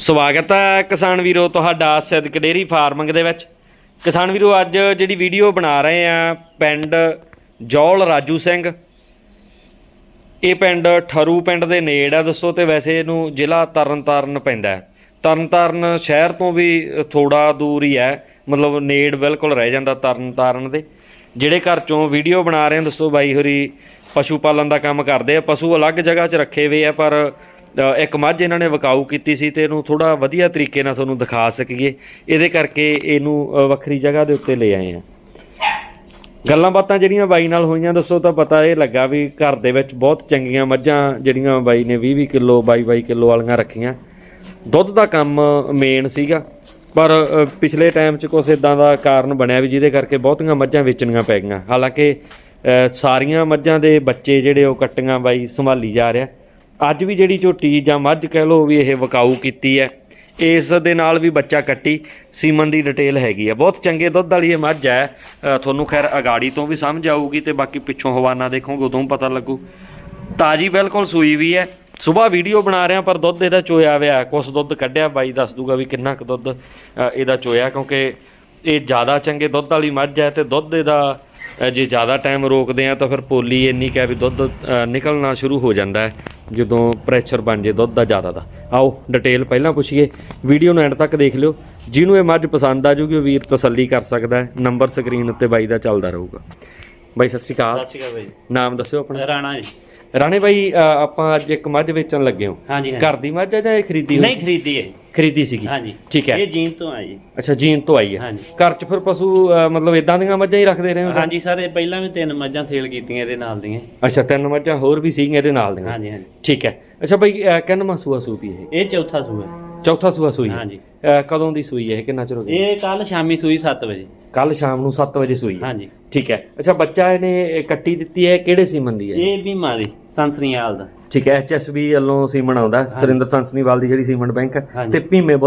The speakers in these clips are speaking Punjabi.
ਸਵਾਗਤ ਹੈ ਕਿਸਾਨ ਵੀਰੋ ਤੁਹਾਡਾ ਸਿੱਧਕ ਡੇਰੀ ਫਾਰਮਿੰਗ ਦੇ ਵਿੱਚ। ਕਿਸਾਨ ਵੀਰੋ, ਅੱਜ ਜਿਹੜੀ ਵੀਡੀਓ ਬਣਾ ਰਹੇ ਆ ਪਿੰਡ ਜੌਲ ਰਾਜੂ ਸਿੰਘ। ਇਹ ਪਿੰਡ ਠਰੂ ਪਿੰਡ ਦੇ ਨੇੜ ਆ ਦੱਸੋ ਤੇ ਵੈਸੇ ਇਹਨੂੰ ਜ਼ਿਲ੍ਹਾ ਤਰਨਤਾਰਨ ਪੈਂਦਾ ਹੈ। ਤਰਨਤਾਰਨ ਸ਼ਹਿਰ ਤੋਂ ਵੀ ਥੋੜਾ ਦੂਰ ਹੀ ਹੈ, ਮਤਲਬ ਨੇੜ ਬਿਲਕੁਲ ਰਹਿ ਜਾਂਦਾ ਤਰਨਤਾਰਨ ਦੇ। ਜਿਹੜੇ ਘਰ ਚੋਂ ਵੀਡੀਓ ਬਣਾ ਰਹੇ ਆ ਦੱਸੋ ਬਾਈ ਹੋਰੀ, ਪਸ਼ੂ ਪਾਲਣ ਦਾ ਕੰਮ ਕਰਦੇ ਆ। ਪਸ਼ੂ ਅਲੱਗ ਜਗ੍ਹਾ 'ਚ ਰੱਖੇ ਹੋਏ ਆ, ਪਰ ਇੱਕ ਮੱਝ ਇਹਨਾਂ ਨੇ ਵਿਕਾਊ ਕੀਤੀ ਸੀ ਤੇ ਇਹਨੂੰ ਥੋੜਾ ਵਧੀਆ ਤਰੀਕੇ ਨਾਲ ਤੁਹਾਨੂੰ ਦਿਖਾ ਸਕੀਏ। ਇਹਦੇ ਕਰਕੇ ਇਹਨੂੰ ਵੱਖਰੀ ਜਗ੍ਹਾ ਦੇ ਉੱਤੇ ਲੈ ਆਏ ਆ। ਗੱਲਾਂ ਬਾਤਾਂ ਜਿਹੜੀਆਂ ਬਾਈ ਨਾਲ ਹੋਈਆਂ, ਦੱਸੋ ਤਾਂ ਪਤਾ ਇਹ ਲੱਗਾ ਵੀ ਘਰ ਦੇ ਵਿੱਚ ਬਹੁਤ ਚੰਗੀਆਂ ਮੱਝਾਂ ਜਿਹੜੀਆਂ ਬਾਈ ਨੇ 20 20 ਕਿਲੋ 22 22 ਕਿਲੋ ਵਾਲੀਆਂ ਰੱਖੀਆਂ। ਦੁੱਧ ਦਾ ਕੰਮ ਮੇਨ ਸੀਗਾ, ਪਰ ਪਿਛਲੇ ਟਾਈਮ 'ਚ ਕੁਛ ਇਦਾਂ ਦਾ ਕਾਰਨ ਬਣਿਆ ਵੀ ਜਿਹਦੇ ਕਰਕੇ ਬਹੁਤੀਆਂ ਮੱਝਾਂ ਵੇਚਣੀਆਂ ਪੈ ਗਈਆਂ। ਹਾਲਾਂਕਿ ਸਾਰੀਆਂ ਮੱਝਾਂ ਦੇ ਬੱਚੇ ਜਿਹੜੇ ਉਹ ਕੱਟੀਆਂ ਬਾਈ ਸੰਭਾਲੀ ਜਾ ਰਿਹਾ। ਅੱਜ ਵੀ ਜਿਹੜੀ ਝੋਟੀ ਜਾਂ ਮੱਝ ਕਹਿ ਲਓ ਵੀ ਇਹ ਵਕਾਊ ਕੀਤੀ ਹੈ, ਇਸ ਦੇ ਨਾਲ ਵੀ ਬੱਚਾ ਕੱਟੀ, ਸੀਮਨ ਦੀ ਡਿਟੇਲ ਹੈਗੀ ਆ। ਬਹੁਤ ਚੰਗੇ ਦੁੱਧ ਵਾਲੀ ਇਹ ਮੱਝ ਹੈ। ਤੁਹਾਨੂੰ ਖੈਰ ਅਗਾੜੀ ਤੋਂ ਵੀ ਸਮਝ ਆਊਗੀ ਤੇ ਬਾਕੀ ਪਿੱਛੋਂ ਹਵਾਨਾ ਦੇਖੋਗੇ, ਉਦੋਂ ਪਤਾ ਲੱਗੂ। ਤਾਜੀ ਬਿਲਕੁਲ ਸੂਈ ਵੀ ਹੈ। ਸਵੇਰ ਵੀਡੀਓ ਬਣਾ ਰਿਹਾ, ਪਰ ਦੁੱਧ ਇਹਦਾ ਚੋਇਆ ਹੋਇਆ ਕੁਛ ਦੁੱਧ ਕੱਢਿਆ, ਬਾਈ ਦੱਸ ਦੂਗਾ ਵੀ ਕਿੰਨਾ ਕੁ ਦੁੱਧ ਇਹਦਾ ਚੋਇਆ, ਕਿਉਂਕਿ ਇਹ ਜ਼ਿਆਦਾ ਚੰਗੇ ਦੁੱਧ ਵਾਲੀ ਮੱਝ ਹੈ ਤੇ ਦੁੱਧ ਇਹਦਾ ਜੇ ਜ਼ਿਆਦਾ ਟਾਈਮ ਰੋਕਦੇ ਆ ਤਾਂ ਫਿਰ ਪੋਲੀ ਇੰਨੀ ਕਹਿ ਵੀ ਦੁੱਧ ਨਿਕਲਣਾ ਸ਼ੁਰੂ ਹੋ ਜਾਂਦਾ ਹੈ। ਜਦੋਂ ਪ੍ਰੈਸ਼ਰ ਬਣ ਜੇ ਦੁੱਧ ਦਾ ਜ਼ਿਆਦਾ ਦਾ। ਆਓ ਡਿਟੇਲ ਪਹਿਲਾਂ ਪੁੱਛੀਏ। ਵੀਡੀਓ ਨੂੰ ਐਂਡ ਤੱਕ ਦੇਖ ਲਿਓ। ਜਿਹਨੂੰ ਇਹ ਮੱਝ ਪਸੰਦ ਆ ਜੂਗੀ ਉਹ ਵੀਰ ਤਸੱਲੀ ਕਰ ਸਕਦਾ ਹੈ। ਨੰਬਰ ਸਕਰੀਨ ਉੱਤੇ ਬਾਈ ਦਾ ਚੱਲਦਾ ਰਹੂਗਾ। ਬਾਈ ਸਤਿ ਸ਼੍ਰੀ ਅਕਾਲ। ਸਤਿ ਸ਼੍ਰੀ ਅਕਾਲ ਬਾਈ। ਨਾਮ ਦੱਸਿਓ ਆਪਣਾ। ਰਾਣਾ ਜੀ। ਰਾਣੇ ਬਾਈ ਅ, ਆਪਾਂ ਅੱਜ ਇੱਕ ਮੱਝ ਵੇਚਣ ਲੱਗੇ ਹਾਂ। ਹਾਂਜੀ ਹਾਂਜੀ। ਘਰ ਦੀ ਮੱਝ ਹੈ ਜਾਂ ਇਹ ਖਰੀਦੀ ਹੋਈ ਨਹੀਂ ਖਰੀਦੀ ਹੈ। ਖਰੀਦੀ ਸੀਗੀ। ਹਾਂਜੀ। ਠੀਕ ਹੈ। ਇਹ ਜੀਨ ਤੋਂ ਆ ਜੀ ਅੱਛਾ ਜੀਨ ਤੋਂ ਆਈ ਹੈ। ਹਾਂਜੀ। ਘਰ 'ਚ ਫਿਰ ਪਸ਼ੂ ਅ, ਮਤਲਬ ਇਦਾਂ ਦੀਆਂ ਮੱਝਾਂ ਹੀ ਰੱਖਦੇ ਰਹੇ ਹੋ ਹਾਂਜੀ ਸਰ ਇਹ ਪਹਿਲਾਂ ਵੀ ਤਿੰਨ ਮੱਝਾਂ ਸੇਲ ਕੀਤੀਆਂ ਇਹਦੇ ਨਾਲ ਦੀਆਂ। ਅੱਛਾ ਤਿੰਨ ਮੱਝਾਂ ਹੋਰ ਵੀ ਸੀਗੀਆਂ ਇਹਦੇ ਨਾਲ ਦੀਆਂ। ਹਾਂਜੀ ਹਾਂਜੀ। ਠੀਕ ਹੈ। ਅੱਛਾ ਬਾਈ ਅ, ਕਿੰਨਵਾਂ ਸੂਆ ਸੂਪੀ ਇਹ? ਇਹ ਚੌਥਾ ਸੂਆ। ਚੌਥਾ ਸੂਆ ਸੂਈ ਹੈ। ਹਾਂਜੀ। ਅ, ਕਦੋਂ ਦੀ ਸੂਈ ਹੈ ਇਹ? ਕਿੰਨਾ ਚਿਰ ਹੋ ਗਿਆ? ਇਹ ਕੱਲ ਸ਼ਾਮੀ ਸੂਈ 7 ਵਜੇ। ਕੱਲ ਸ਼ਾਮ ਨੂੰ 7 ਵਜੇ ਸੂਈ ਹੈ। ਹਾਂਜੀ। ਠੀਕ ਹੈ। ਅੱਛਾ ਬੱਚਾ ਇਹਨੇ ਇਹ ਕੱਟੀ ਦਿੱਤੀ ਹੈ ਕਿਹੜੇ ਸੀਮਨ ਦੀ ਹੈ? ਇਹ ਵੀ ਮਾਰੀ ਸੰਸਰੀਆਲ ਦਾ। ਠੀਕ ਹੈ ਐਚਐਸਬੀ ਵੱਲੋਂ ਸੀਮਨ ਆਉਂਦਾ ਸੁਰਿੰਦਰ ਸੰਸਨੀਵਾਲ ਦੀ ਜਿਹੜੀ ਸੀਮਨ ਬੈਂਕ ਹੈ ਹਾਂਜੀ। ਤੇ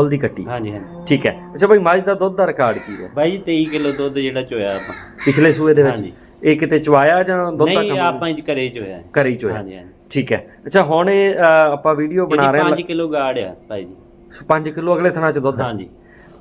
ਦੀ ਕੱਟੀ। ਹਾਂਜੀ ਹਾਂਜੀ। ਠੀਕ ਹੈ। ਅੱਛਾ ਬਾਈ ਮੱਝ ਦਾ ਦੁੱਧ ਦਾ ਰਿਕਾਰਡ ਕੀ ਹੈ? ਬਾਈ ਜੀ 23 ਕਿਲੋ ਦੁੱਧ ਜਿਹੜਾ ਚੋਇਆ ਆਪਾਂ। ਪਿਛਲੇ ਸੂਏ ਦੇ ਵਿੱਚ? ਹਾਂਜੀ। ਇਹ ਕਿਤੇ ਚਵਾਇਆ ਜਾਂ ਦੁੱਧ ਦਾ ਨਹੀਂ ਕੰਮ? ਆਪਾਂ ਹੀ ਘਰੇ ਚੋਇਆ ਹੈ। ਘਰੇ ਹੀ ਚੋਇਆ। ਹਾਂਜੀ ਹਾਂਜੀ। ਠੀਕ ਹੈ। ਅੱਛਾ ਹੁਣ ਇਹ ਆਪਾਂ ਵੀਡੀਓ ਬਣਾ ਰਹੇ 5 ਕਿਲੋ ਗਾੜ ਆ ਭਾਈ ਜੀ। ਹਾਂ 5 ਕਿਲੋ ਅਗਲੇ ਥਣਾ ਚ ਦੁੱਧ ਹੈ। ਹਾਂਜੀ।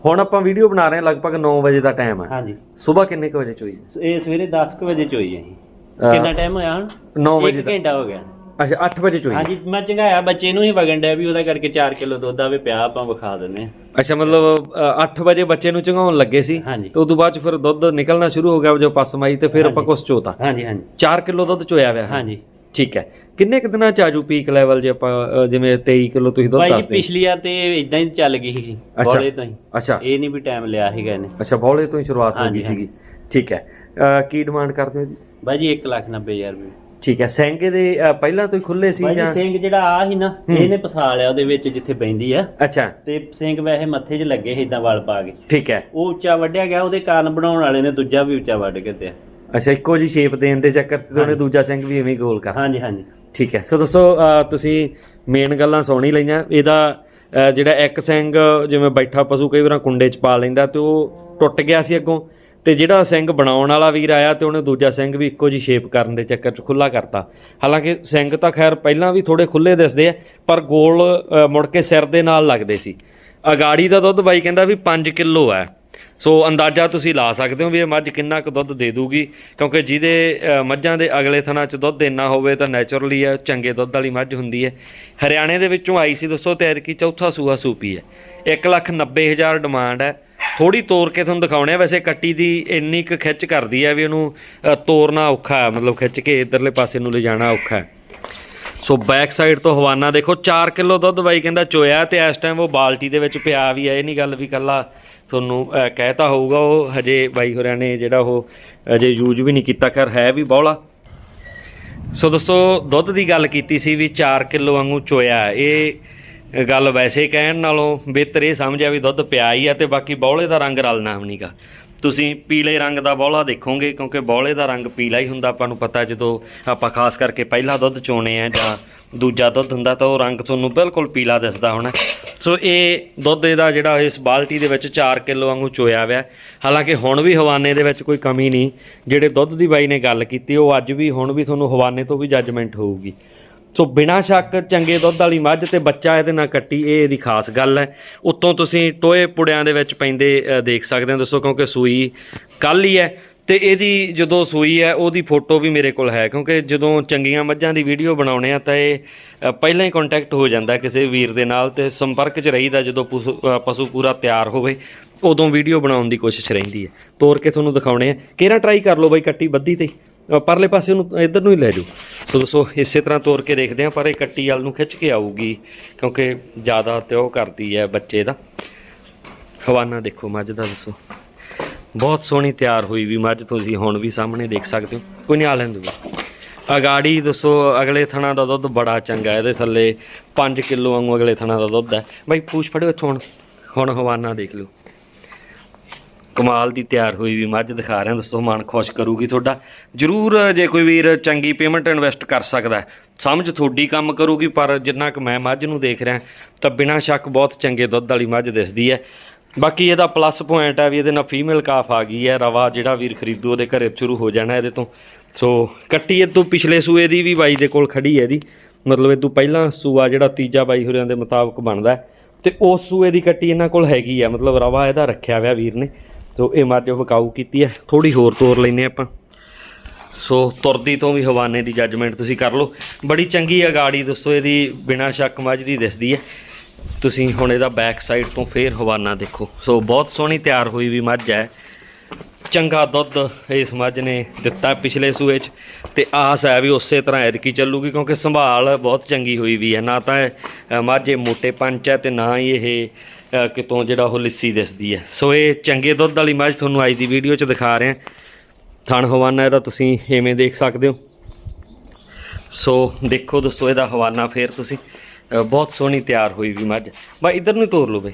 ਹੁਣ ਆਪਾਂ ਵੀਡੀਓ ਬਣਾ ਰਹੇ ਹਾਂ ਲਗਭਗ 9 ਵਜੇ ਦਾ ਟਾਈਮ ਹੈ ਹਾਂਜੀ। ਸਵੇਰ ਕਿੰਨੇ ਕੁ ਵਜੇ ਚੋਈ? ਇਹ ਸਵੇਰੇ 10 ਕੁ ਵਜੇ ਚੋਈ ਹੈ ਜੀ। ਅਹ ਕਿੰਨਾ ਟਾਈਮ ਹੋਇਆ ਹੁਣ? 9 ਵਜੇ ਦਾ। ਘੰਟਾ ਹੋ ਗਿਆ। ਅੱਛਾ 8 ਵਜੇ ਚੋਈ। ਹਾਂਜੀ ਮੈਂ ਚੰਗਾਇਆ ਬੱਚੇ ਨੂੰ ਹੀ ਵਗਣ ਡਿਆ ਵੀ ਉਹਦਾ ਕਰਕੇ 4 ਕਿਲੋ ਦੁੱਧ ਆਵੇ ਪਿਆ ਆਪਾਂ ਵਿਖਾ ਦਿੰਦੇ ਹਾਂ। ਅੱਛਾ ਮਤਲਬ 8 ਵਜੇ ਬੱਚੇ ਨੂੰ ਚੰਗਾਉਣ ਲੱਗੇ ਸੀ ਹਾਂਜੀ। ਤੇ ਉਦੋਂ ਬਾਅਦ ਚ ਫਿਰ ਦੁੱਧ ਨਿਕਲਣਾ ਸ਼ੁਰੂ ਹੋ ਗਿਆ ਜੋ ਪਸਮ ਆਈ ਤੇ ਫਿਰ ਆਪਾਂ ਕੁਛ ਚੋਤਾ। ਹਾਂਜੀ ਹਾਂਜੀ। 4 ਕਿਲੋ ਦੁੱਧ ਚੋਇਆ ਹੋਇਆ। ਹੈ। ਹਾਂਜੀ। ਠੀਕ ਹੈ। ਕਿੰਨੇ ਕੁ ਦਿਨਾਂ ਚ ਆਜੂ ਪੀਕ ਲੈਵਲ ਜੇ ਆਪਾਂ ਅ, ਜਿਵੇਂ 23 ਕਿਲੋ ਤੁਸੀਂ ਦੁੱਧ ਭਾਈ ਜੀ ਦੱਸਦੇ। ਪਿਛਲੀ ਵਾਰ ਤੇ ਇਦਾਂ ਹੀ ਚੱਲ ਗਈ ਸੀ ਅੱਛਾ। ਬੋਲੇ ਤੋਂ ਹੀ। ਅੱਛਾ। ਇਹ ਨਹੀਂ ਵੀ ਟਾਈਮ ਲਿਆ ਸੀਗਾ ਇਹਨੇ। ਅੱਛਾ ਬੌਲੇ ਤੋਂ ਹੀ ਸ਼ੁਰੂਆਤ ਹੋ ਗਈ ਹਾਂਜੀ, ਸੀਗੀ। ਠੀਕ ਹੈ। ਅ, ਕੀ ਡਿਮਾਂਡ ਕਰਦੇ ਹੋ ਜੀ? ਭਾਈ ਜੀ 1 ਲੱਖ 90 ਹਜ਼ਾਰ ਰੁਪਏ। ਠੀਕ ਹੈ। ਸੈਂਗੇ ਦੇ ਅ, ਪਹਿਲਾਂ ਤੋਂ ਹੀ ਖੁੱਲੇ ਸੀ ਭਾਈ ਜੀ ਜਾਂ? ਸਿੰਘ ਜਿਹੜਾ ਆ ਸੀ ਨਾ ਇਹਨੇ ਪਸਾ ਲਿਆ ਉਹਦੇ ਵਿੱਚ ਜਿੱਥੇ ਬੈਂਦੀ ਆ। ਅੱਛਾ। ਤੇ ਸਿੰਘ ਵੈਸੇ ਮੱਥੇ 'ਚ ਲੱਗੇ ਸੀ ਇਦਾਂ ਵਾਲ ਪਾ ਕੇ। ਠੀਕ ਹੈ। ਉਹ ਉੱਚਾ ਵੱਢਿਆ ਗਿਆ ਉਹਦੇ ਕਾਰਨ ਬਣਾਉਣ ਵਾਲੇ ਨੇ ਦੂਜਾ ਵੀ ਉੱਚਾ ਵੱਢ ਕੇ ਤੇ। ਅੱਛਾ ਇੱਕੋ ਜੀ ਸ਼ੇਪ ਦੇਣ ਦੇ ਚੱਕਰ ਤੇ ਉਹਨੇ ਦੂਜਾ ਸਿੰਘ ਵੀ ਐਵੇਂ ਗੋਲ ਕਰ ਹਾਂਜੀ ਹਾਂਜੀ। ਠੀਕ ਹੈ। ਸੋ ਦੋਸਤੋ ਅ, ਤੁਸੀਂ ਮੇਨ ਗੱਲਾਂ ਸੁਣ ਹੀ ਲਈਆਂ। ਇਹਦਾ ਅ, ਜਿਹੜਾ ਇੱਕ ਸਿੰਘ ਜਿਵੇਂ ਬੈਠਾ ਪਸ਼ੂ ਕਈ ਵਾਰਾਂ ਕੁੰਡੇ 'ਚ ਪਾ ਲੈਂਦਾ ਤੇ ਉਹ ਟੁੱਟ ਗਿਆ ਸੀ ਅੱਗੋਂ। ਤੇ ਜਿਹੜਾ ਸਿੰਘ ਬਣਾਉਣ ਵਾਲਾ ਵੀਰ ਆਇਆ ਤੇ ਉਹਨੇ ਦੂਜਾ ਸਿੰਘ ਵੀ ਇੱਕੋ ਜੀ ਸ਼ੇਪ ਕਰਨ ਦੇ ਚੱਕਰ 'ਚ ਖੁੱਲਾ ਕਰਤਾ। ਹਾਲਾਂਕਿ ਸਿੰਘ ਤਾਂ ਖੈਰ ਪਹਿਲਾਂ ਵੀ ਥੋੜੇ ਖੁੱਲੇ ਦਿਸਦੇ ਆ ਪਰ ਗੋਲ ਅ, ਮੁੜ ਕੇ ਸਿਰ ਦੇ ਨਾਲ ਲੱਗਦੇ ਸੀ। ਅਗਾੜੀ ਦਾ ਦੁੱਧ ਬਾਈ ਕਹਿੰਦਾ ਵੀ 5 ਕਿਲੋ ਹੈ। ਸੋ ਅੰਦਾਜ਼ਾ ਤੁਸੀਂ ਲਾ ਸਕਦੇ ਹੋ ਵੀ ਇਹ ਮੱਝ ਕਿੰਨਾ ਕੁ ਦੁੱਧ ਦੇ ਦੂਗੀ, ਕਿਉਂਕਿ ਜਿਹਦੇ ਮੱਝਾਂ ਦੇ ਅਗਲੇ ਥਣਾ 'ਚ ਦੁੱਧ ਇੰਨਾ ਹੋਵੇ ਤਾਂ ਨੇਚਰਲੀ ਹੈ ਚੰਗੇ ਦੁੱਧ ਵਾਲੀ ਮੱਝ ਹੁੰਦੀ ਹੈ। ਹਰਿਆਣੇ ਦੇ ਵਿੱਚੋਂ ਆਈ ਸੀ ਦੋਸਤੋ ਤੇ ਐਤਕੀ ਚੌਥਾ ਸੂਆ ਸੂਪੀ ਹੈ। 190000 ਡਿਮਾਂਡ ਹੈ। ਥੋੜੀ ਤੋਰ ਕੇ ਤੁਹਾਨੂੰ ਦਿਖਾਉਣੇ ਆ, ਵੈਸੇ ਕੱਟੀ ਦੀ ਇੰਨੀ ਕੁ ਖਿੱਚ ਕਰਦੀ ਹੈ ਵੀ ਉਹਨੂੰ ਤੋਰਨਾ ਔਖਾ ਹੈ, ਮਤਲਬ ਖਿੱਚ ਕੇ ਇਧਰਲੇ ਪਾਸੇ ਨੂੰ ਲਿਜਾਣਾ ਔਖਾ ਹੈ। ਸੋ ਬੈਕ ਸਾਈਡ ਤੋਂ ਹਵਾਨਾ ਦੇਖੋ 4 ਕਿਲੋ ਦੁੱਧ ਬਾਈ ਕਹਿੰਦਾ ਚੋਇਆ ਤੇ ਇਸ ਟਾਈਮ ਉਹ ਬਾਲਟੀ ਦੇ ਵਿੱਚ ਪਿਆ ਵੀ ਹੈ। ਇਹ ਨਹੀਂ ਗੱਲ ਵੀ ਕੱਲਾ ਤੁਹਾਨੂੰ ਅਹ, ਕਹਿਤਾ ਹੋਊਗਾ ਉਹ ਹਜੇ ਬਾਈ ਹੋਰਿਆਂ ਨੇ ਜਿਹੜਾ ਉਹ ਅਜੇ ਯੂਜ਼ ਵੀ ਨਹੀਂ ਕੀਤਾ ਕਰ ਹੈ ਵੀ ਬੌਲਾ। ਸੋ ਦੋਸਤੋ ਦੁੱਧ ਦੀ ਗੱਲ ਕੀਤੀ ਸੀ ਵੀ 4 ਕਿਲੋ ਵਾਂਗੂ ਚੋਇਆ ਇਹ ਗੱਲ ਵੈਸੇ ਕਹਿਣ ਨਾਲੋਂ ਬਿਹਤਰ ਇਹ ਸਮਝਿਆ ਵੀ ਦੁੱਧ ਪਿਆ ਹੀ ਆ ਤੇ ਬਾਕੀ ਬੌਲੇ ਦਾ ਰੰਗ ਰਲਣਾ ਵੀ ਨਹੀਂਗਾ ਤੁਸੀਂ ਪੀਲੇ ਰੰਗ ਦਾ ਬੌਲਾ ਦੇਖੋਗੇ ਕਿਉਂਕਿ ਬੌਲੇ ਦਾ ਰੰਗ ਪੀਲਾ ਹੀ ਹੁੰਦਾ ਆਪਾਂ ਨੂੰ ਪਤਾ ਜਦੋਂ ਆਪਾਂ ਖਾਸ ਕਰਕੇ ਪਹਿਲਾ ਦੁੱਧ ਚੋਣੇ ਆ ਜਾਂ ਦੂਜਾ ਦੁੱਧ ਹੁੰਦਾ ਤਾਂ ਉਹ ਰੰਗ ਤੁਹਾਨੂੰ ਬਿਲਕੁਲ ਪੀਲਾ ਦਿਸਦਾ ਹੋਣਾ। ਸੋ ਇਹ ਦੁੱਧ ਇਹਦਾ ਜਿਹੜਾ ਇਸ ਬਾਲਟੀ ਦੇ ਵਿੱਚ 4 ਕਿਲੋ ਵਾਂਗੂ ਚੋਇਆ ਹੋਇਆ ਹਾਲਾਂਕਿ ਹੁਣ ਵੀ ਹਵਾਨੇ ਦੇ ਵਿੱਚ ਕੋਈ ਕਮੀ ਨਹੀਂ। ਜਿਹੜੇ ਦੁੱਧ ਦੀ ਬਾਈ ਨੇ ਗੱਲ ਕੀਤੀ, ਉਹ ਅੱਜ ਵੀ, ਹੁਣ ਵੀ ਤੁਹਾਨੂੰ ਹਵਾਨੇ ਤੋਂ ਵੀ ਜੱਜਮੈਂਟ ਹੋਊਗੀ। ਸੋ ਬਿਨਾਂ ਸ਼ੱਕ ਚੰਗੇ ਦੁੱਧ ਵਾਲੀ ਮੱਝ ਤੇ ਬੱਚਾ ਇਹਦੇ ਨਾਲ ਕੱਟੀ, ਇਹ ਇਹਦੀ ਖਾਸ ਗੱਲ ਹੈ। ਉੱਤੋਂ ਤੁਸੀਂ ਟੋਏ ਪੁੜਿਆਂ ਦੇ ਵਿੱਚ ਪੈਂਦੇ ਦੇਖ ਸਕਦੇ ਹੋ। ਦੋਸਤੋ ਕਿਉਂਕਿ ਸੂਈ ਕੱਲ ਹੀ ਹੈ। ਤੇ ਇਹਦੀ ਜਦੋਂ ਸੂਈ ਹੈ, ਉਹਦੀ ਫੋਟੋ ਵੀ ਮੇਰੇ ਕੋਲ ਹੈ, ਕਿਉਂਕਿ ਜਦੋਂ ਚੰਗੀਆਂ ਮੱਝਾਂ ਦੀ ਵੀਡੀਓ ਬਣਾਉਣੇ ਆ, ਤਾਂ ਇਹ ਪਹਿਲਾਂ ਹੀ ਕੰਟੈਕਟ ਹੋ ਜਾਂਦਾ ਕਿਸੇ ਵੀਰ ਦੇ ਨਾਲ ਤੇ ਸੰਪਰਕ 'ਚ ਰਹੀਦਾ ਜਦੋਂ ਪਸ਼ੂ ਪਸ਼ੂ ਪੂਰਾ ਤਿਆਰ ਹੋਵੇ, ਉਦੋਂ ਵੀਡੀਓ ਬਣਾਉਣ ਦੀ ਕੋਸ਼ਿਸ਼ ਰਹਿੰਦੀ ਹੈ। ਤੋਰ ਕੇ ਤੁਹਾਨੂੰ ਦਿਖਾਉਣੇ ਆ। ਕਿਹੜਾ ਟਰਾਈ ਕਰ ਲਓ ਬਾਈ, ਕੱਟੀ ਬੱਦੀ ਤੇ ਪਰਲੇ ਪਾਸੇ ਉਹਨੂੰ, ਇੱਧਰ ਨੂੰ ਹੀ ਲੈ ਜਾਓ। ਸੋ ਦੱਸੋ, ਇਸੇ ਤਰ੍ਹਾਂ ਤੋਰ ਕੇ ਦੇਖਦੇ ਆ, ਪਰ ਇਹ ਕੱਟੀ ਵਾਲ ਨੂੰ ਖਿੱਚ ਕੇ ਆਊਗੀ, ਕਿਉਂਕਿ ਜ਼ਿਆਦਾ ਤੇ ਉਹ ਕਰਦੀ ਹੈ ਬੱਚੇ ਦਾ। ਹਵਾਨਾ ਦੇਖੋ ਮੱਝ ਦਾ, ਦੱਸੋ। ਬਹੁਤ ਸੋਹਣੀ ਤਿਆਰ ਹੋਈ ਵੀ ਮੱਝ ਤੁਸੀਂ ਹੁਣ ਵੀ ਸਾਹਮਣੇ ਦੇਖ ਸਕਦੇ ਹੋ। ਕੋਈ ਨਹੀਂ ਆ ਲੈਣ ਦਿਓ। ਅਗਾੜੀ ਦੱਸੋ, ਅਗਲੇ ਥਣਾ ਦਾ ਦੁੱਧ ਬੜਾ ਚੰਗਾ ਇਹਦੇ ਥੱਲੇ 5 ਕਿਲੋ ਵਾਂਗੂ ਅਗਲੇ ਥਣਾ ਦਾ ਦੁੱਧ ਹੈ। ਬਾਈ, ਪੂਛ ਫੜਿਓ ਇੱਥੋਂ ਹੁਣ। ਹੁਣ ਹਵਾਨਾ ਦੇਖ ਲਓ। ਕਮਾਲ ਦੀ ਤਿਆਰ ਹੋਈ ਵੀ ਮੱਝ, ਦਿਖਾ ਰਿਹਾ ਦੋਸਤੋ, ਮਨ ਖੁਸ਼ ਕਰੂਗੀ ਤੁਹਾਡਾ। ਜਰੂਰ ਜੇ ਕੋਈ ਵੀਰ ਚੰਗੀ ਪੇਮੈਂਟ ਇਨਵੈਸਟ ਕਰ ਸਕਦਾ ਸਮਝ ਤੁਹਾਡੀ ਕੰਮ ਕਰੂਗੀ, ਪਰ ਜਿੰਨਾ ਕਿ ਮੈਂ ਮੱਝ ਨੂੰ ਦੇਖ ਰਿਹਾ, ਤਾਂ ਬਿਨਾਂ ਸ਼ੱਕ ਬਹੁਤ ਚੰਗੇ ਦੁੱਧ ਵਾਲੀ ਮੱਝ ਦਿਸਦੀ ਹੈ। ਬਾਕੀ ਇਹਦਾ ਪਲੱਸ ਪੁਆਇੰਟ ਹੈ ਵੀ ਇਹਦੇ ਨਾਲ ਫੀਮੇਲ ਕਾਫ ਆ ਗਈ ਹੈ। ਰਵਾ ਜਿਹੜਾ ਵੀਰ ਖਰੀਦੂ, ਉਹਦੇ ਘਰੇ ਸ਼ੁਰੂ ਹੋ ਜਾਣਾ ਇਹਦੇ ਤੋਂ। ਸੋ ਕੱਟੀ ਇਹ ਤੋਂ ਪਿਛਲੇ ਸੂਏ ਦੀ ਵੀ ਬਾਈ ਦੇ ਕੋਲ ਖੜੀ ਹੈ ਇਹਦੀ। ਮਤਲਬ ਇਹ ਤੋਂ ਪਹਿਲਾਂ ਸੂਆ ਜਿਹੜਾ ਤੀਜਾ ਬਾਈ ਹੋਰਿਆਂ ਦੇ ਮੁਤਾਬਕ ਬਣਦਾ ਹੈ। ਤੇ ਉਸ ਸੂਏ ਦੀ ਕੱਟੀ ਇਹਨਾਂ ਕੋਲ ਹੈਗੀ ਆ ਮਤਲਬ ਰਵਾ ਇਹਦਾ ਰੱਖਿਆ ਹੋਇਆ ਵੀਰ ਨੇ। ਸੋ ਇਹ ਮੱਝ ਵਿਕਾਊ ਕੀਤੀ ਹੈ। ਥੋੜੀ ਹੋਰ ਤੋਰ ਲੈਨੇ ਆਪਾਂ। ਸੋ ਤੁਰਦੀ ਤੋਂ ਵੀ ਹਵਾਨੇ ਦੀ ਜੱਜਮੈਂਟ ਤੁਸੀਂ ਕਰ ਲਓ। ਬੜੀ ਚੰਗੀ ਅਗਾੜੀ ਗਾੜੀ, ਦੱਸੋ ਇਹਦੀ ਬਿਨਾਂ ਸ਼ੱਕ ਮੱਝ ਦੀ ਦਿਸਦੀ ਹੈ। ਤੁਸੀਂ ਹੁਣ ਇਹਦਾ ਬੈਕ ਸਾਈਡ ਤੋਂ ਫੇਰ ਹਵਾਨਾ ਦੇਖੋ। ਸੋ ਬਹੁਤ ਸੋਹਣੀ ਤਿਆਰ ਹੋਈ ਵੀ ਮੱਝ ਹੈ। ਚੰਗਾ ਦੁੱਧ ਇਸ ਮੱਝ ਨੇ ਦਿੱਤਾ ਪਿਛਲੇ ਸੂਏ 'ਚ। ਤੇ ਆਸ ਹੈ ਵੀ ਉਸੇ ਤਰ੍ਹਾਂ ਐਤਕੀ ਚੱਲੂਗੀ ਕਿਉਂਕਿ ਸੰਭਾਲ ਬਹੁਤ ਚੰਗੀ ਹੋਈ ਵੀ ਹੈ। ਨਾ ਤਾਂ ਇਹ, ਮੱਝ ਇਹ ਮੋਟੇ ਪੰਚ ਹੈ ਤੇ ਨਾ ਹੀ ਇਹ ਕਿਤੋਂ ਜਿਹੜਾ ਉਹ ਲਿੱਸੀ ਦਿਸਦੀ ਹੈ। ਸੋ ਇਹ ਚੰਗੇ ਦੁੱਧ ਵਾਲੀ ਮੱਝ ਤੁਹਾਨੂੰ ਅੱਜ ਦੀ ਵੀਡੀਓ 'ਚ ਦਿਖਾ ਰਹੇ। ਹਾਂ ਥਣ ਹਵਾਨਾ ਇਹਦਾ ਤੁਸੀਂ ਐਵੇਂ ਦੇਖ ਸਕਦੇ ਹੋ। ਸੋ ਦੇਖੋ ਦੋਸਤੋ ਇਹਦਾ ਹਵਾਨਾ ਫੇਰ ਤੁਸੀਂ। ਬਹੁਤ ਸੋਹਣੀ ਤਿਆਰ ਹੋਈ ਵੀ ਮੱਝ। ਬਈ ਇਧਰ ਨੂੰ ਤੋਰ ਲਓ ਬਈ।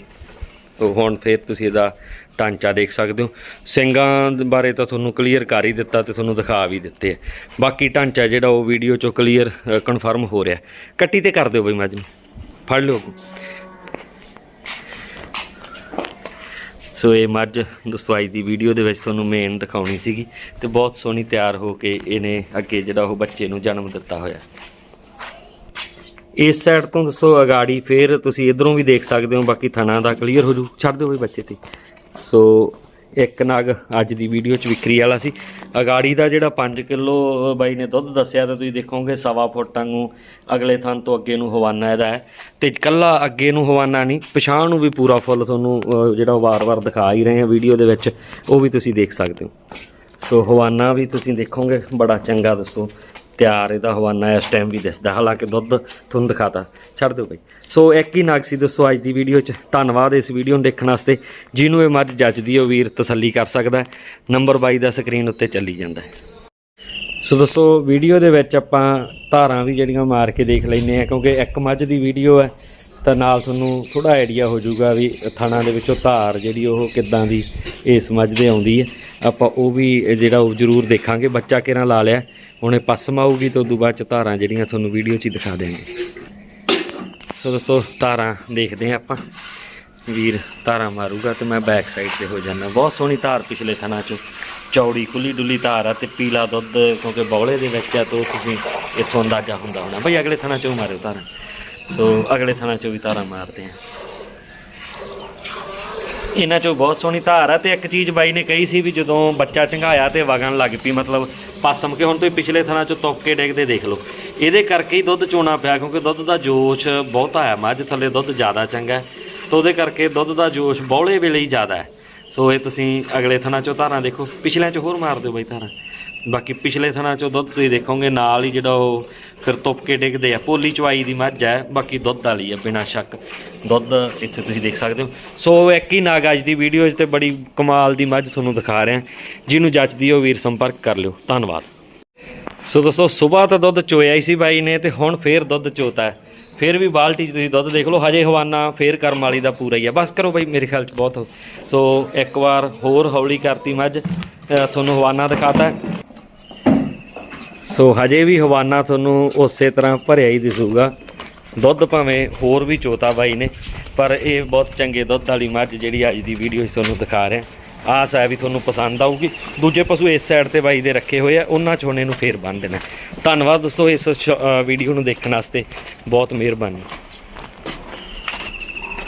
ਤੋ ਹੁਣ ਫੇਰ ਤੁਸੀਂ ਇਹਦਾ ਢਾਂਚਾ ਦੇਖ ਸਕਦੇ ਹੋ। ਸਿੰਘਾਂ ਬਾਰੇ ਤਾਂ ਤੁਹਾਨੂੰ ਕਲੀਅਰ ਕਰ ਹੀ ਦਿੱਤਾ ਤੇ ਤੁਹਾਨੂੰ ਦਿਖਾ ਵੀ ਦਿੱਤੇ ਆ। ਬਾਕੀ ਢਾਂਚਾ ਜਿਹੜਾ ਉਹ ਵੀਡੀਓ ਚੋਂ ਕਲੀਅਰ ਕਨਫਰਮ ਹੋ ਰਿਹਾ। ਕੱਟੀ ਤੇ ਕਰ ਦਿਓ ਬਈ ਮੱਝ ਨੂੰ। ਫੜ ਲਿਓ ਸੋ ਇਹ ਮੱਝ ਦਸਵਾਈ ਦੀ ਵੀਡੀਓ ਦੇ ਵਿੱਚ ਤੁਹਾਨੂੰ ਮੇਨ ਦਿਖਾਉਣੀ ਸੀਗੀ ਤੇ ਬਹੁਤ ਸੋਹਣੀ ਤਿਆਰ ਹੋ ਕੇ ਇਹਨੇ ਅੱਗੇ ਜਿਹੜਾ ਉਹ ਬੱਚੇ ਨੂੰ ਜਨਮ ਦਿੱਤਾ ਹੋਇਆ। ਇਸ ਸਾਈਡ ਤੋਂ ਦੱਸੋ, ਅਗਾੜੀ ਫੇਰ ਤੁਸੀਂ ਇਧਰੋਂ ਵੀ ਦੇਖ ਸਕਦੇ ਹੋ, ਬਾਕੀ ਥਣਾ ਦਾ ਕਲੀਅਰ ਹੋ ਜੂ। ਛੱਡ ਦਿਓ ਬਈ ਬੱਚੇ ਤੇ। ਸੋ ਇੱਕ ਨਗ ਅੱਜ ਦੀ ਵੀਡੀਓ ਚ ਵਿਕਰੀ ਵਾਲਾ ਸੀ। ਅਗਾੜੀ ਦਾ ਜਿਹੜਾ 5 ਕਿਲੋ ਬਾਈ ਨੇ ਦੁੱਧ ਦੱਸਿਆ, ਤਾਂ ਤੁਸੀਂ ਦੇਖੋਗੇ ਸਵਾ ਫੁੱਟਾਂ ਨੂੰ ਅਗਲੇ ਥਾਂ ਤੋਂ ਅੱਗੇ ਨੂੰ ਹਵਾਨਾ ਇਹਦਾ ਹੈ। ਤੇ ਕੱਲਾ ਅੱਗੇ ਨੂੰ ਹਵਾਨਾ ਨਹੀਂ, ਪਛਾਣ ਨੂੰ ਵੀ ਪੂਰਾ ਫੁੱਲ ਤੁਹਾਨੂੰ ਜਿਹੜਾ ਉਹ ਵਾਰ-ਵਾਰ ਦਿਖਾ ਹੀ ਰਹੇ ਹਾਂ ਵੀਡੀਓ ਦੇ ਵਿੱਚ, ਉਹ ਵੀ ਤੁਸੀਂ ਦੇਖ ਸਕਦੇ ਹੋ। ਸੋ ਹਵਾਨਾ ਵੀ ਤੁਸੀਂ ਦੇਖੋਗੇ, ਬੜਾ ਚੰਗਾ ਦੱਸੋ। ਤਿਆਰ, ਇਹਦਾ ਹਵਾਨਾ ਇਸ ਟਾਈਮ ਵੀ ਦਿਸਦਾ। ਹਾਲਾਂਕਿ ਦੁੱਧ ਤੁਹਾਨੂੰ ਦਿਖਾਤਾ ਛੱਡ ਦਿਓ ਬਈ। ਸੋ ਇੱਕ ਹੀ ਨਾਗ ਸੀ ਦੋਸਤੋ ਅੱਜ ਦੀ ਵੀਡੀਓ 'ਚ। ਧੰਨਵਾਦ ਇਸ ਵੀਡੀਓ ਨੂੰ ਦੇਖਣ ਵਾਸਤੇ। ਜਿਹਨੂੰ ਇਹ ਮੱਝ ਜੱਜਦੀ ਉਹ ਵੀਰ ਤਸੱਲੀ ਕਰ ਸਕਦਾ ਨੰਬਰ 22 ਦਾ ਸਕਰੀਨ ਉੱਤੇ ਚੱਲੀ ਜਾਂਦਾ ਹੈ। ਸੋ ਦੋਸਤੋ ਵੀਡੀਓ ਦੇ ਵਿੱਚ ਆਪਾਂ ਧਾਰਾਂ ਵੀ ਜਿਹੜੀਆਂ ਮਾਰ ਕੇ ਦੇਖ ਲੈਂਦੇ ਆ ਕਿਉਂਕਿ ਇੱਕ ਮੱਝ ਦੀ ਵੀਡੀਓ ਹੈ, ਤਾਂ ਨਾਲ ਤੁਹਾਨੂੰ ਥੋੜਾ ਆਈਡੀਆ ਹੋ ਜਾਊਗਾ ਵੀ ਥਾਣਾ ਦੇ ਵਿੱਚੋਂ ਧਾਰ ਜਿਹੜੀ ਉਹ ਕਿੱਦਾਂ ਦੀ ਇਸ ਮੱਝ ਦੇ ਆਉਂਦੀ ਹੈ। ਆਪਾਂ ਉਹ ਵੀ ਜਿਹੜਾ ਉਹ ਜ਼ਰੂਰ ਦੇਖਾਂਗੇ। ਬੱਚਾ ਕਿਹਨਾਂ ਲਾ ਲਿਆ? ਹੁਣ ਇਹ ਪਸਮ ਆਊਗੀ ਤਾਂ ਉਦੋਂ ਬਾਅਦ ਚ ਧਾਰਾਂ ਜਿਹੜੀਆਂ ਤੁਹਾਨੂੰ ਵੀਡੀਓ 'ਚ ਹੀ ਦਿਖਾ ਦੇਵਾਂਗੇ ਸੋ ਦੋਸਤੋ, ਧਾਰਾਂ ਦੇਖਦੇ ਹਾਂ ਆਪਾਂ। ਵੀਰ ਧਾਰਾਂ ਮਾਰੂਗਾ ਤੇ ਮੈਂ ਬੈਕ ਸਾਈਡ ਤੇ ਹੋ ਜਾਣਾ ਬਹੁਤ ਸੋਹਣੀ ਧਾਰ ਪਿਛਲੇ ਥਣਾ ਚੋਂ। ਚੌੜੀ ਖੁੱਲੀ ਡੁੱਲੀ ਧਾਰ ਆ ਤੇ ਪੀਲਾ ਦੁੱਧ, ਕਿਉਂਕਿ ਬੌਲੇ ਦੇ ਵਿੱਚ ਆ ਤੋਂ ਤੁਸੀਂ ਇੱਥੋਂ ਅੰਦਾਜ਼ਾ ਹੁੰਦਾ ਹੋਣਾ। ਬਈ ਅਗਲੇ ਥਣਾ ਚੋਂ ਮਾਰਿਓ ਧਾਰਾਂ। ਸੋ ਅਗਲੇ ਥਣਾ ਚੋਂ ਵੀ ਧਾਰਾਂ ਮਾਰਦੇ ਆ ਇਹਨਾਂ ਚੋਂ ਬਹੁਤ ਸੋਹਣੀ ਧਾਰ ਆ ਤੇ ਇੱਕ ਚੀਜ਼ ਬਾਈ ਨੇ ਕਹੀ ਸੀ ਵੀ ਜਦੋਂ ਬੱਚਾ ਚੰਗਾਇਆ ਤੇ ਵਗਣ ਲੱਗ ਪਈ, ਮਤਲਬ ਪਾਸਮ ਕੇ ਹੁਣ ਤੁਸੀਂ ਪਿਛਲੇ ਥਣਾ ਚੋਂ ਤੋਕੇ ਕੇ ਡਿੱਗਦੇ ਦੇਖ ਲਓ। ਇਹਦੇ ਕਰਕੇ ਹੀ ਦੁੱਧ ਚੋਣਾ ਪਿਆ ਕਿਉਂਕਿ ਦੁੱਧ ਦਾ ਜੋਸ਼ ਬਹੁਤਾ ਹੈ ਮੱਝ ਥੱਲੇ ਦੁੱਧ ਜ਼ਿਆਦਾ ਚੰਗਾ ਤਾਂ ਉਹਦੇ ਕਰਕੇ ਦੁੱਧ ਦਾ ਜੋਸ਼ ਬੌਲੇ ਵੇਲੇ ਹੀ ਜ਼ਿਆਦਾ ਹੈ। ਸੋ ਇਹ ਤੁਸੀਂ ਅਗਲੇ ਥਣਾ ਚੋਂ ਧਾਰਾਂ ਦੇਖੋ। ਪਿਛਲਿਆਂ ਚੋਂ ਹੋਰ ਮਾਰ ਦਿਓ ਬਾਈ ਧਾਰਾਂ। ਬਾਕੀ ਪਿਛਲੇ ਥਣਾ ਚੋਂ ਦੁੱਧ ਤੁਸੀਂ ਦੇਖੋਗੇ, ਨਾਲ ਹੀ ਜਿਹੜਾ ਉਹ ਫਿਰ ਤੁੱਪ ਕੇ ਡਿੱਗਦੇ ਆ। ਪੋਲੀ ਚਵਾਈ ਦੀ ਮੱਝ ਹੈ, ਬਾਕੀ ਦੁੱਧ ਵਾਲੀ ਹੈ ਬਿਨਾਂ ਸ਼ੱਕ। ਦੁੱਧ ਇੱਥੇ ਤੁਸੀਂ ਦੇਖ ਸਕਦੇ ਹੋ। ਸੋ ਇੱਕ ਹੀ ਨਾਗ ਅੱਜ ਦੀ ਵੀਡੀਓ 'ਚ ਤੇ ਬੜੀ ਕਮਾਲ ਦੀ ਮੱਝ ਤੁਹਾਨੂੰ ਦਿਖਾ ਰਿਹਾ ਜਿਹਨੂੰ ਜੱਚਦੀ ਉਹ ਵੀਰ ਸੰਪਰਕ ਕਰ ਲਿਓ। ਧੰਨਵਾਦ। ਸੋ ਦੋਸਤੋ, ਸਵੇਰ ਤਾਂ ਦੁੱਧ ਚੋਇਆ ਹੀ ਸੀ ਬਾਈ ਨੇ ਤੇ ਹੁਣ ਫੇਰ ਦੁੱਧ ਚੋਤਾ ਹੈ। ਫੇਰ ਵੀ ਬਾਲਟੀ 'ਚ ਤੁਸੀਂ ਦੁੱਧ ਦੇਖ ਲਓ, ਹਜੇ ਹਵਾਨਾ ਫੇਰ ਕਰਮ ਵਾਲੀ ਦਾ ਪੂਰਾ ਹੀ ਆ। ਬਸ ਕਰੋ ਬਾਈ, ਮੇਰੇ ਖਿਆਲ 'ਚ ਬਹੁਤ ਹੋ ਸੋ ਇੱਕ ਵਾਰ ਹੋਰ ਹੌਲੀ ਕਰਤੀ ਮੱਝ। ਤੁਹਾਨੂੰ ਹਵਾਨਾ ਦਿਖਾਤਾ ਸੋ ਹਜੇ ਵੀ ਹਵਾਨਾ ਤੁਹਾਨੂੰ ਉਸੇ ਤਰ੍ਹਾਂ ਭਰਿਆ ਹੀ ਦਿਸੂਗਾ। ਦੁੱਧ ਭਾਵੇਂ ਹੋਰ ਵੀ ਚੋਤਾ ਬਾਈ ਨੇ, ਪਰ ਇਹ ਬਹੁਤ ਚੰਗੇ ਦੁੱਧ ਵਾਲੀ ਮੱਝ ਜਿਹੜੀ ਅੱਜ ਦੀ ਵੀਡੀਓ 'ਚ ਤੁਹਾਨੂੰ ਦਿਖਾ ਰਿਹਾ। ਆਸ ਹੈ ਵੀ ਤੁਹਾਨੂੰ ਪਸੰਦ ਆਊਗੀ। ਦੂਜੇ ਪਸ਼ੂ ਇਸ ਸਾਈਡ ਤੇ ਬਾਈ ਦੇ ਰੱਖੇ ਹੋਏ ਆ, ਉਹਨਾਂ ਚੋਂ ਨੂੰ ਇਹਨੂੰ ਫੇਰ ਬੰਨ ਦੇਣਾ। ਧੰਨਵਾਦ ਦੋਸਤੋ ਇਸ ਸ਼- ਵੀਡੀਓ ਨੂੰ ਦੇਖਣ ਵਾਸਤੇ। ਬਹੁਤ ਮਿਹਰਬਾਨੀ।